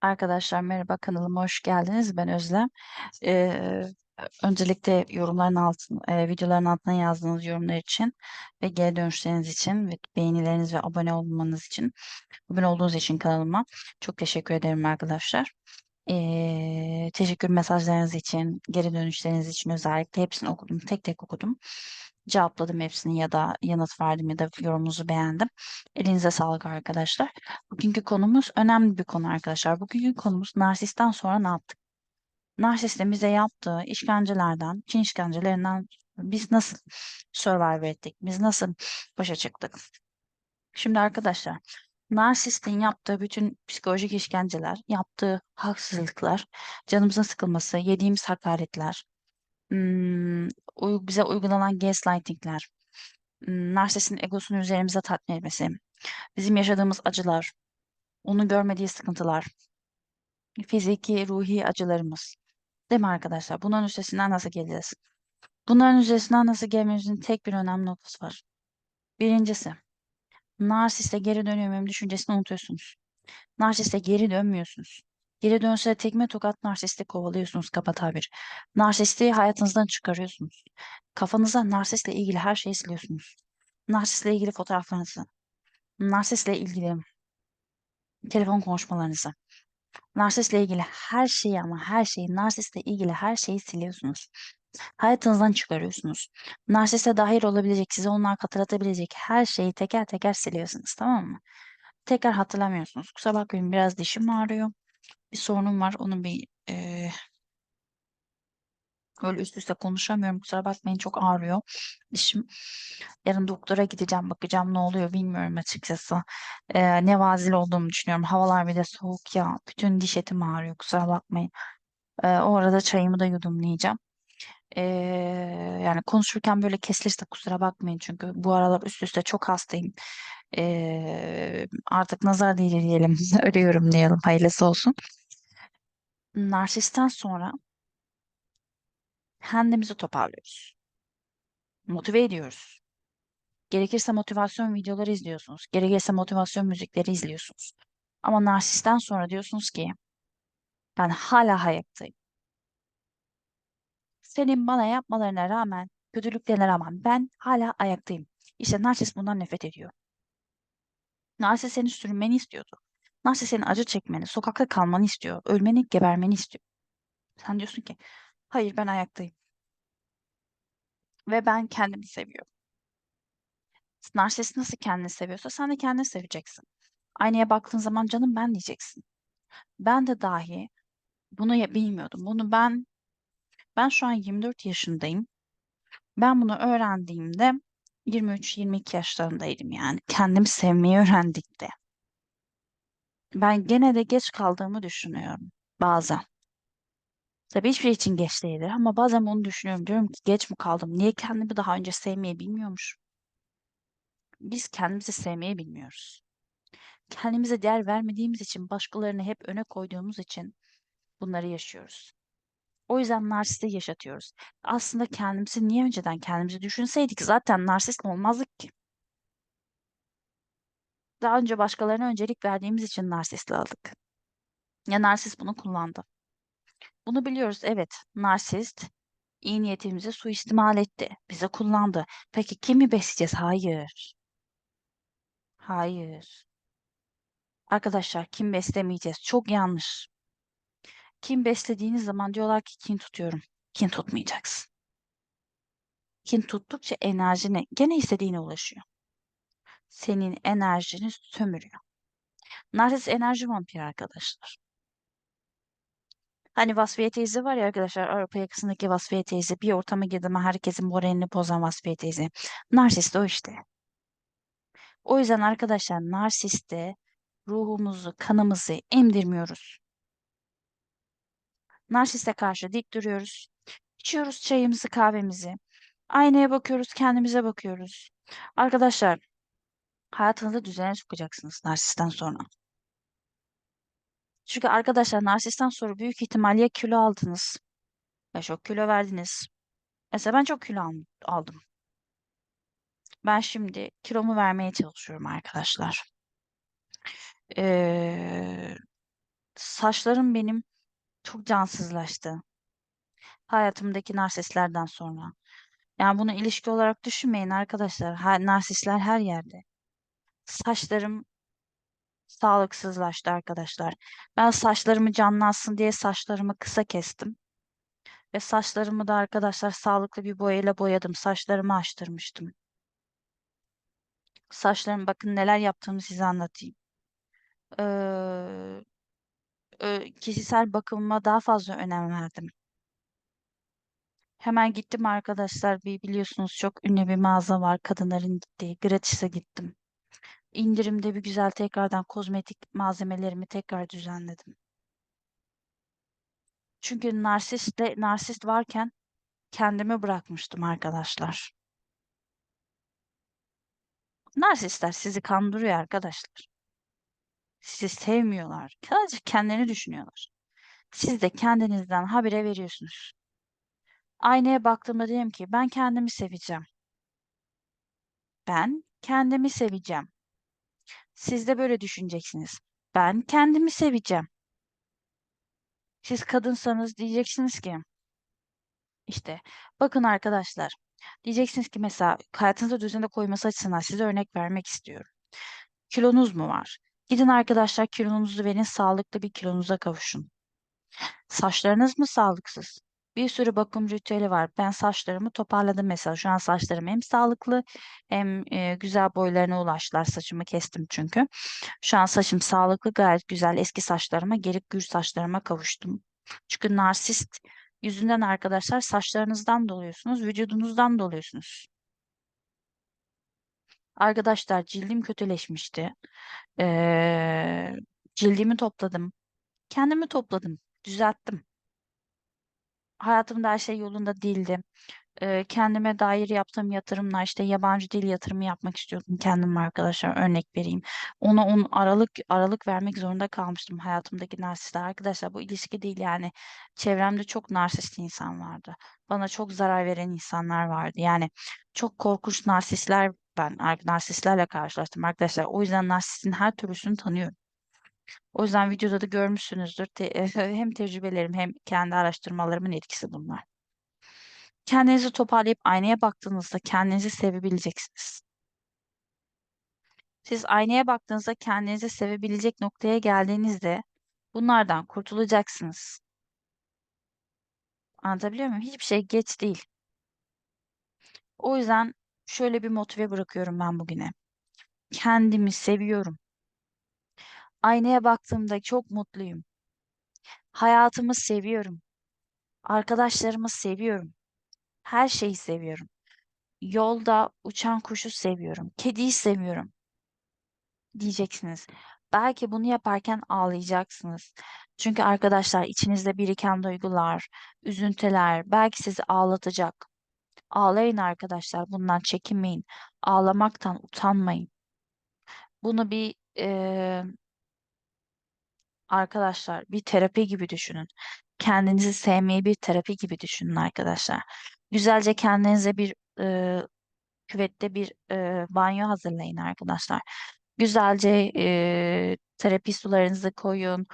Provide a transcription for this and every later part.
Arkadaşlar merhaba kanalıma hoş geldiniz. Ben Özlem. Eee, öncelikle yorumların altına, eee, videoların altına yazdığınız yorumlar için ve geri dönüşleriniz için ve beğenileriniz ve abone olmanız için, abone olduğunuz için kanalıma çok teşekkür ederim arkadaşlar. Eee, teşekkür mesajlarınız için, geri dönüşleriniz için özellikle hepsini okudum. Tek tek okudum. Cevapladım hepsini ya da yanıt verdim ya da yorumunuzu beğendim. Elinize sağlık arkadaşlar. Bugünkü konumuz önemli bir konu arkadaşlar. Bugünkü konumuz narsisten sonra ne yaptık? Narsistin bize yaptığı işkencelerden, Çin işkencelerinden biz nasıl survive ettik? Biz nasıl başa çıktık? Şimdi arkadaşlar, narsistin yaptığı bütün psikolojik işkenceler, yaptığı haksızlıklar, canımızın sıkılması, yediğimiz hakaretler, uy- bize uygulanan gaslightingler, ım, narsistin egosunu üzerimize tatmin etmesi, bizim yaşadığımız acılar, onun görmediği sıkıntılar, fiziki, ruhi acılarımız. Değil mi arkadaşlar? Bunların üstesinden nasıl geleceğiz? Bunların üstesinden nasıl gelmemizin tek bir önemli noktası var. Birincisi, narsiste geri dönüyorum düşüncesini unutuyorsunuz. Narsiste geri dönmüyorsunuz. Geri dönse tekme tokat narsisti kovalıyorsunuz kaba tabir. Narsisti hayatınızdan çıkarıyorsunuz. Kafanıza narsistle ilgili her şeyi siliyorsunuz. Narsistle ilgili fotoğraflarınızı, narsistle ilgili telefon konuşmalarınızı, narsistle ilgili her şeyi ama her şeyi, narsistle ilgili her şeyi siliyorsunuz. Hayatınızdan çıkarıyorsunuz. Narsiste dahil olabilecek, size onlar hatırlatabilecek her şeyi teker teker siliyorsunuz, tamam mı? Tekrar hatırlamıyorsunuz. Kusura bakmayın biraz dişim ağrıyor. Bir sorunum var. Onu bir eee öyle üst üste konuşamıyorum. Kusura bakmayın çok ağrıyor dişim. Yarın doktora gideceğim. Bakacağım ne oluyor bilmiyorum açıkçası. Eee nevazil olduğumu düşünüyorum. Havalar bir de soğuk ya. Bütün diş etim ağrıyor. Kusura bakmayın. Eee, o arada çayımı da yudumlayacağım. Eee, yani konuşurken böyle kesilirse kusura bakmayın çünkü bu aralar üst üste çok hastayım. Eee, artık nazar değdi diyelim. Öyle yorumlayalım. Hayırlısı olsun. Narsisten sonra kendimizi toparlıyoruz. Motive ediyoruz. Gerekirse motivasyon videoları izliyorsunuz. Gerekirse motivasyon müzikleri izliyorsunuz. Ama narsisten sonra diyorsunuz ki ben hala hayattayım. Senin bana yapmalarına rağmen, kötülüklerine rağmen ben hala ayaktayım. İşte narsist bundan nefret ediyor. Narsist seni sürünmeni istiyordu. Narsist senin acı çekmeni, sokakta kalmanı istiyor. Ölmeni, gebermeni istiyor. Sen diyorsun ki hayır ben ayaktayım. Ve ben kendimi seviyorum. Narsist nasıl kendini seviyorsa sen de kendini seveceksin. Aynaya baktığın zaman canım ben diyeceksin. Ben de dahi bunu bilmiyordum. Bunu ben ben şu an 24 yaşındayım. Ben bunu öğrendiğimde 23-22 yaşlarındaydım yani. Kendimi sevmeyi öğrendikte. Ben gene de geç kaldığımı düşünüyorum bazen. Tabii hiçbir şey için geç değildir ama bazen onu düşünüyorum. Diyorum ki geç mi kaldım? Niye kendimi daha önce sevmeyi bilmiyormuşum? Biz kendimizi sevmeyi bilmiyoruz. Kendimize değer vermediğimiz için, başkalarını hep öne koyduğumuz için bunları yaşıyoruz. O yüzden narsisti yaşatıyoruz. Aslında kendimizi niye önceden kendimizi düşünseydik zaten narsist olmazdık ki. Daha önce başkalarına öncelik verdiğimiz için narsistli aldık. Ya narsist bunu kullandı. Bunu biliyoruz evet. Narsist iyi niyetimizi suistimal etti. Bize kullandı. Peki kimi besleyeceğiz? Hayır. Hayır. Arkadaşlar kim beslemeyeceğiz? Çok yanlış. Kim beslediğiniz zaman diyorlar ki kin tutuyorum. Kin tutmayacaksın. Kin tuttukça enerjine gene istediğine ulaşıyor. Senin enerjini sömürüyor. Narsist enerji vampiri arkadaşlar. Hani Vasfiye teyze var ya arkadaşlar Avrupa yakasındaki Vasfiye teyze bir ortama girdi herkesin moralini bozan Vasfiye teyze. Narsist o işte. O yüzden arkadaşlar narsiste ruhumuzu, kanımızı emdirmiyoruz. Narsiste karşı dik duruyoruz. İçiyoruz çayımızı, kahvemizi. Aynaya bakıyoruz, kendimize bakıyoruz. Arkadaşlar, hayatınızı düzene sokacaksınız narsisten sonra. Çünkü arkadaşlar narsisten sonra büyük ihtimal ya kilo aldınız ya çok kilo verdiniz. Mesela ben çok kilo aldım. Ben şimdi kilomu vermeye çalışıyorum arkadaşlar. Ee, saçlarım benim çok cansızlaştı. Hayatımdaki narsistlerden sonra. Yani bunu ilişki olarak düşünmeyin arkadaşlar. Her, narsistler her yerde. Saçlarım sağlıksızlaştı arkadaşlar. Ben saçlarımı canlansın diye saçlarımı kısa kestim. Ve saçlarımı da arkadaşlar sağlıklı bir boyayla boyadım. Saçlarımı açtırmıştım. Saçlarım bakın neler yaptığımı size anlatayım. Ee, e, kişisel bakımıma daha fazla önem verdim. Hemen gittim arkadaşlar. Bir biliyorsunuz çok ünlü bir mağaza var. Kadınların gittiği. Gratis'e gittim. İndirimde bir güzel tekrardan kozmetik malzemelerimi tekrar düzenledim. Çünkü narsistle, narsist varken kendimi bırakmıştım arkadaşlar. Narsistler sizi kandırıyor arkadaşlar. Sizi sevmiyorlar. Sadece kendilerini düşünüyorlar. Siz de kendinizden habire veriyorsunuz. Aynaya baktığımda diyorum ki ben kendimi seveceğim. Ben kendimi seveceğim. Siz de böyle düşüneceksiniz. Ben kendimi seveceğim. Siz kadınsanız diyeceksiniz ki işte bakın arkadaşlar diyeceksiniz ki mesela hayatınızda düzene koyması açısından size örnek vermek istiyorum. Kilonuz mu var? Gidin arkadaşlar kilonuzu verin sağlıklı bir kilonuza kavuşun. Saçlarınız mı sağlıksız? Bir sürü bakım ritüeli var. Ben saçlarımı toparladım mesela. Şu an saçlarım hem sağlıklı hem e, güzel boylarına ulaştılar. Saçımı kestim çünkü. Şu an saçım sağlıklı, gayet güzel. Eski saçlarıma, geri gür saçlarıma kavuştum. Çünkü narsist yüzünden arkadaşlar saçlarınızdan doluyorsunuz, vücudunuzdan doluyorsunuz. Arkadaşlar cildim kötüleşmişti. Ee, cildimi topladım. Kendimi topladım. Düzelttim. Hayatımda her şey yolunda değildi. Eee, kendime dair yaptığım yatırımlar işte yabancı dil yatırımı yapmak istiyordum kendime arkadaşlar örnek vereyim. Ona on aralık aralık vermek zorunda kalmıştım hayatımdaki narsistler. Arkadaşlar bu ilişki değil yani çevremde çok narsist insan vardı. Bana çok zarar veren insanlar vardı. Yani çok korkunç narsistler ben narsistlerle karşılaştım arkadaşlar. O yüzden narsistin her türlüsünü tanıyorum. O yüzden videoda da görmüşsünüzdür. Te- hem tecrübelerim hem kendi araştırmalarımın etkisi bunlar. Kendinizi toparlayıp aynaya baktığınızda kendinizi sevebileceksiniz. Siz aynaya baktığınızda kendinizi sevebilecek noktaya geldiğinizde bunlardan kurtulacaksınız. Anlatabiliyor muyum? Hiçbir şey geç değil. O yüzden şöyle bir motive bırakıyorum ben bugüne. Kendimi seviyorum. Aynaya baktığımda çok mutluyum. Hayatımı seviyorum. Arkadaşlarımı seviyorum. Her şeyi seviyorum. Yolda uçan kuşu seviyorum. Kediyi seviyorum. Diyeceksiniz. Belki bunu yaparken ağlayacaksınız. Çünkü arkadaşlar içinizde biriken duygular, üzüntüler belki sizi ağlatacak. Ağlayın arkadaşlar. Bundan çekinmeyin. Ağlamaktan utanmayın. Bunu bir eee, arkadaşlar bir terapi gibi düşünün. Kendinizi sevmeyi bir terapi gibi düşünün arkadaşlar. Güzelce kendinize bir eee, küvette bir eee, banyo hazırlayın arkadaşlar. Güzelce eee, terapi sularınızı koyun.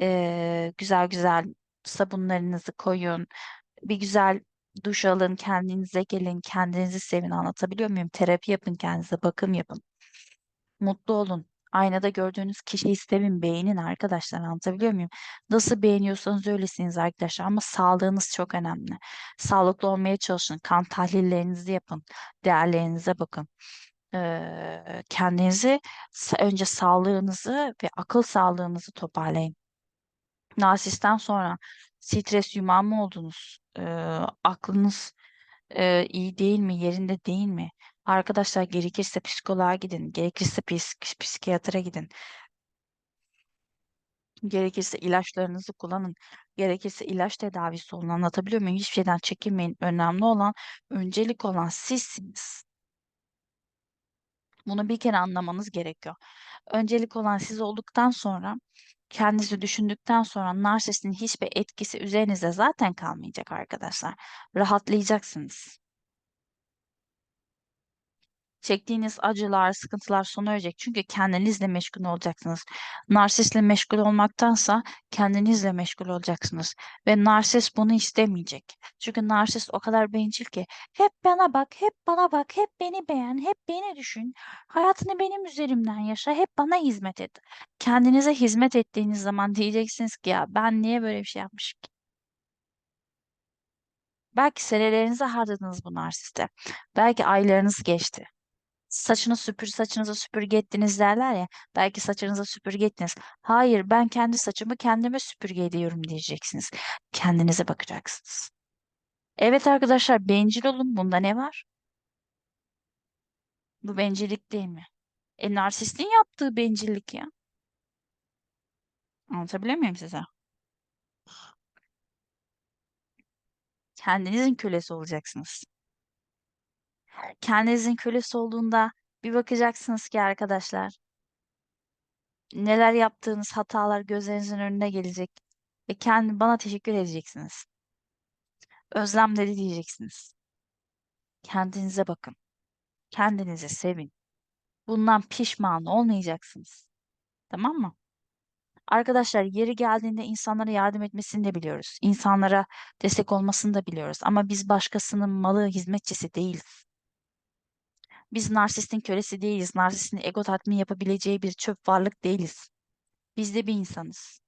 eee, güzel güzel sabunlarınızı koyun. Bir güzel duş alın, kendinize gelin, kendinizi sevin. Anlatabiliyor muyum? Terapi yapın kendinize, bakım yapın. Mutlu olun. Aynada gördüğünüz kişiyi sevin, beğenin arkadaşlar. Anlatabiliyor muyum? Nasıl beğeniyorsanız öylesiniz arkadaşlar ama sağlığınız çok önemli. Sağlıklı olmaya çalışın. Kan tahlillerinizi yapın. Değerlerinize bakın. Kendinizi önce sağlığınızı ve akıl sağlığınızı toparlayın. Narsisten sonra stres yumağı mı oldunuz? Eee, aklınız eee, iyi değil mi? Yerinde değil mi? Arkadaşlar gerekirse psikoloğa gidin. Gerekirse psik psikiyatra gidin. Gerekirse ilaçlarınızı kullanın. Gerekirse ilaç tedavisi olun. Anlatabiliyor muyum? Hiçbir şeyden çekinmeyin. Önemli olan, öncelik olan sizsiniz. Bunu bir kere anlamanız gerekiyor. Öncelik olan siz olduktan sonra, kendinizi düşündükten sonra narsistin hiçbir etkisi üzerinize zaten kalmayacak arkadaşlar. Rahatlayacaksınız. Çektiğiniz acılar, sıkıntılar sona erecek. Çünkü kendinizle meşgul olacaksınız. Narsistle meşgul olmaktansa kendinizle meşgul olacaksınız. Ve narsist bunu istemeyecek. Çünkü narsist o kadar bencil ki hep bana bak, hep bana bak, hep beni beğen, hep beni düşün. Hayatını benim üzerimden yaşa, hep bana hizmet et. Kendinize hizmet ettiğiniz zaman diyeceksiniz ki ya ben niye böyle bir şey yapmışım ki? Belki senelerinizi harcadınız bu narsiste. Belki aylarınız geçti. Saçını süpür, saçınıza süpürge ettiniz derler ya. Belki saçınıza süpürge ettiniz. Hayır, ben kendi saçımı kendime süpürge ediyorum diyeceksiniz. Kendinize bakacaksınız. Evet arkadaşlar, bencil olun. Bunda ne var? Bu bencillik değil mi? E narsistin yaptığı bencillik ya. Anlatabiliyor muyum size? Kendinizin kölesi olacaksınız. Kendinizin kölesi olduğunda bir bakacaksınız ki arkadaşlar neler yaptığınız hatalar gözlerinizin önüne gelecek ve kendi bana teşekkür edeceksiniz. Özlem dedi diyeceksiniz. Kendinize bakın. Kendinizi sevin. Bundan pişman olmayacaksınız. Tamam mı? Arkadaşlar yeri geldiğinde insanlara yardım etmesini de biliyoruz. İnsanlara destek olmasını da biliyoruz. Ama biz başkasının malı, hizmetçisi değiliz. Biz narsistin kölesi değiliz. Narsistin ego tatmin yapabileceği bir çöp varlık değiliz. Biz de bir insanız.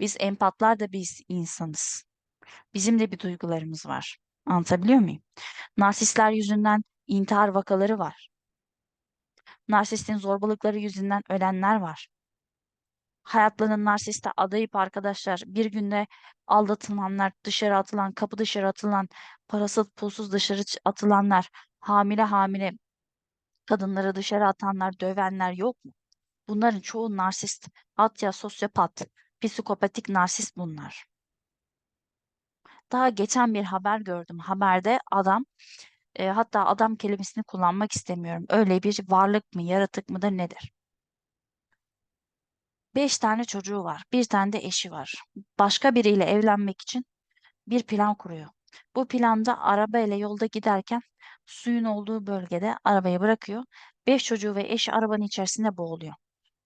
Biz empatlar da biz insanız. Bizim de bir duygularımız var. Anlatabiliyor muyum? Narsistler yüzünden intihar vakaları var. Narsistin zorbalıkları yüzünden ölenler var. Hayatlarının narsiste adayıp arkadaşlar bir günde aldatılanlar, dışarı atılan, kapı dışarı atılan, parasız pulsuz dışarı atılanlar, hamile hamile kadınları dışarı atanlar, dövenler yok mu? Bunların çoğu narsist, hatta sosyopat, psikopatik narsist bunlar. Daha geçen bir haber gördüm. Haberde adam e, hatta adam kelimesini kullanmak istemiyorum. Öyle bir varlık mı, yaratık mıdır nedir? Beş tane çocuğu var. Bir tane de eşi var. Başka biriyle evlenmek için bir plan kuruyor. Bu planda arabayla yolda giderken suyun olduğu bölgede arabayı bırakıyor. Beş çocuğu ve eşi arabanın içerisinde boğuluyor.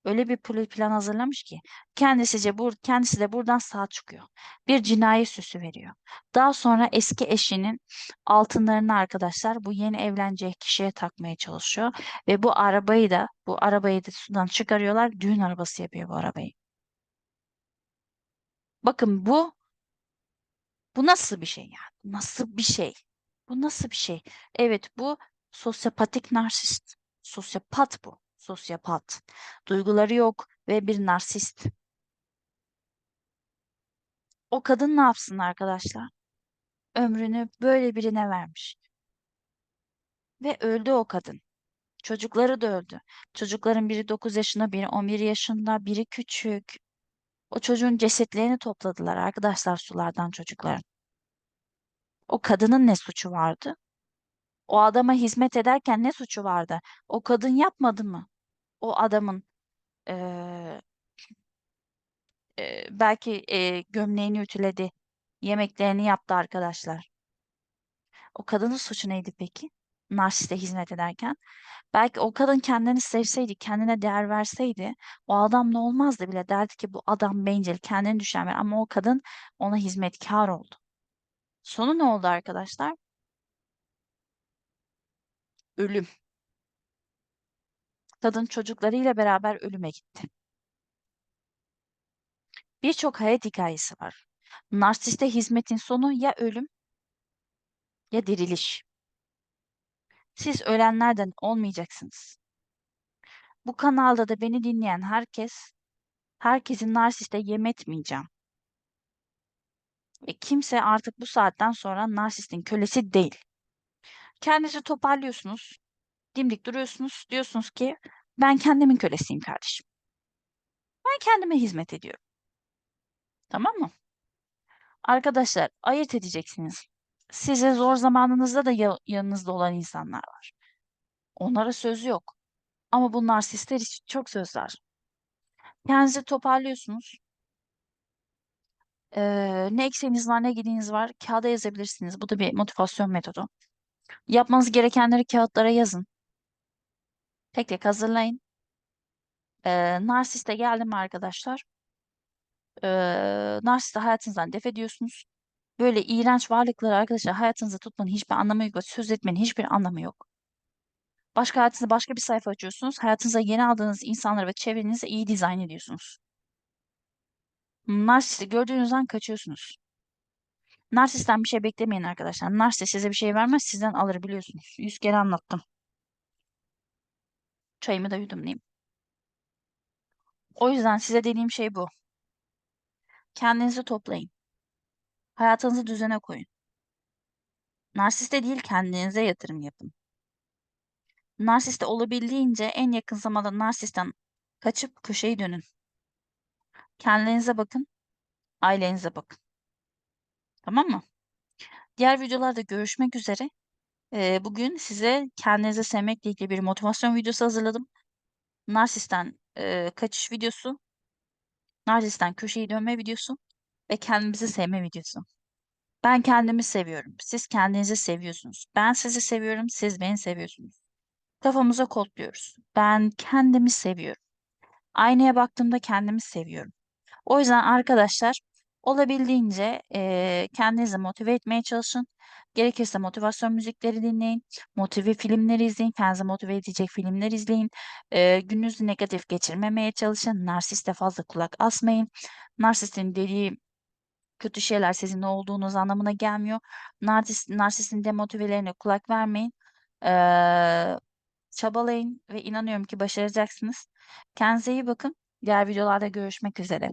Öyle bir plan hazırlamış ki kendisi, bur kendisi de buradan sağ çıkıyor. Bir cinayet süsü veriyor. Daha sonra eski eşinin altınlarını arkadaşlar bu yeni evleneceği kişiye takmaya çalışıyor. Ve bu arabayı da bu arabayı da sudan çıkarıyorlar. Düğün arabası yapıyor bu arabayı. Bakın bu bu nasıl bir şey yani? Nasıl bir şey? Bu nasıl bir şey? Evet bu sosyopatik narsist. Sosyopat bu sosyopat, duyguları yok ve bir narsist. O kadın ne yapsın arkadaşlar? Ömrünü böyle birine vermiş. Ve öldü o kadın. Çocukları da öldü. Çocukların biri 9 yaşında, biri 11 yaşında, biri küçük. O çocuğun cesetlerini topladılar arkadaşlar sulardan çocukların. O kadının ne suçu vardı? O adama hizmet ederken ne suçu vardı? O kadın yapmadı mı? o adamın eee, eee, belki eee, gömleğini ütüledi, yemeklerini yaptı arkadaşlar. O kadının suçu neydi peki? Narsiste hizmet ederken. Belki o kadın kendini sevseydi, kendine değer verseydi o adam ne olmazdı bile derdi ki bu adam bencil, kendini düşen ama o kadın ona hizmetkar oldu. Sonu ne oldu arkadaşlar? Ölüm. Kadın çocuklarıyla beraber ölüme gitti. Birçok hayat hikayesi var. Narsiste hizmetin sonu ya ölüm ya diriliş. Siz ölenlerden olmayacaksınız. Bu kanalda da beni dinleyen herkes, herkesin narsiste yem etmeyeceğim. Ve kimse artık bu saatten sonra narsistin kölesi değil. Kendinizi toparlıyorsunuz, dimdik duruyorsunuz, diyorsunuz ki ben kendimin kölesiyim kardeşim. Ben kendime hizmet ediyorum. Tamam mı? Arkadaşlar ayırt edeceksiniz. Size zor zamanınızda da yanınızda olan insanlar var. Onlara söz yok. Ama bu narsistler için çok söz var. Kendinizi toparlıyorsunuz. Ee, ne eksiğiniz var ne gidiğiniz var kağıda yazabilirsiniz. Bu da bir motivasyon metodu. Yapmanız gerekenleri kağıtlara yazın. Tek tek hazırlayın. Ee, narsiste geldim arkadaşlar? Ee, narsisti hayatınızdan def ediyorsunuz. Böyle iğrenç varlıkları arkadaşlar hayatınızda tutmanın hiçbir anlamı yok söz etmenin hiçbir anlamı yok. Başka hayatınızda başka bir sayfa açıyorsunuz. Hayatınıza yeni aldığınız insanları ve çevrenizi iyi dizayn ediyorsunuz. Narsisti gördüğünüz an kaçıyorsunuz. Narsisten bir şey beklemeyin arkadaşlar. Narsist size bir şey vermez, sizden alır biliyorsunuz. Yüz kere anlattım. Çayımı da yudumlayayım. O yüzden size dediğim şey bu. Kendinizi toplayın. Hayatınızı düzene koyun. Narsiste değil kendinize yatırım yapın. Narsiste olabildiğince en yakın zamanda narsisten kaçıp köşeyi dönün. Kendinize bakın, ailenize bakın. Tamam mı? Diğer videolarda görüşmek üzere. Ee, bugün size kendinizi sevmekle ilgili bir motivasyon videosu hazırladım. Narsisten e, kaçış videosu, narsisten köşeyi dönme videosu ve kendimizi sevme videosu. Ben kendimi seviyorum. Siz kendinizi seviyorsunuz. Ben sizi seviyorum, siz beni seviyorsunuz. Kafamıza kodluyoruz. Ben kendimi seviyorum. Aynaya baktığımda kendimi seviyorum. O yüzden arkadaşlar olabildiğince eee, kendinizi motive etmeye çalışın. Gerekirse motivasyon müzikleri dinleyin. Motive filmleri izleyin. Kendinizi motive edecek filmler izleyin. Eee gününüzü negatif geçirmemeye çalışın. Narsiste fazla kulak asmayın. Narsistin dediği kötü şeyler sizin ne olduğunuz anlamına gelmiyor. Narsist, narsistin demotivelerine kulak vermeyin. Eee, çabalayın ve inanıyorum ki başaracaksınız. Kendinize iyi bakın. Diğer videolarda görüşmek üzere.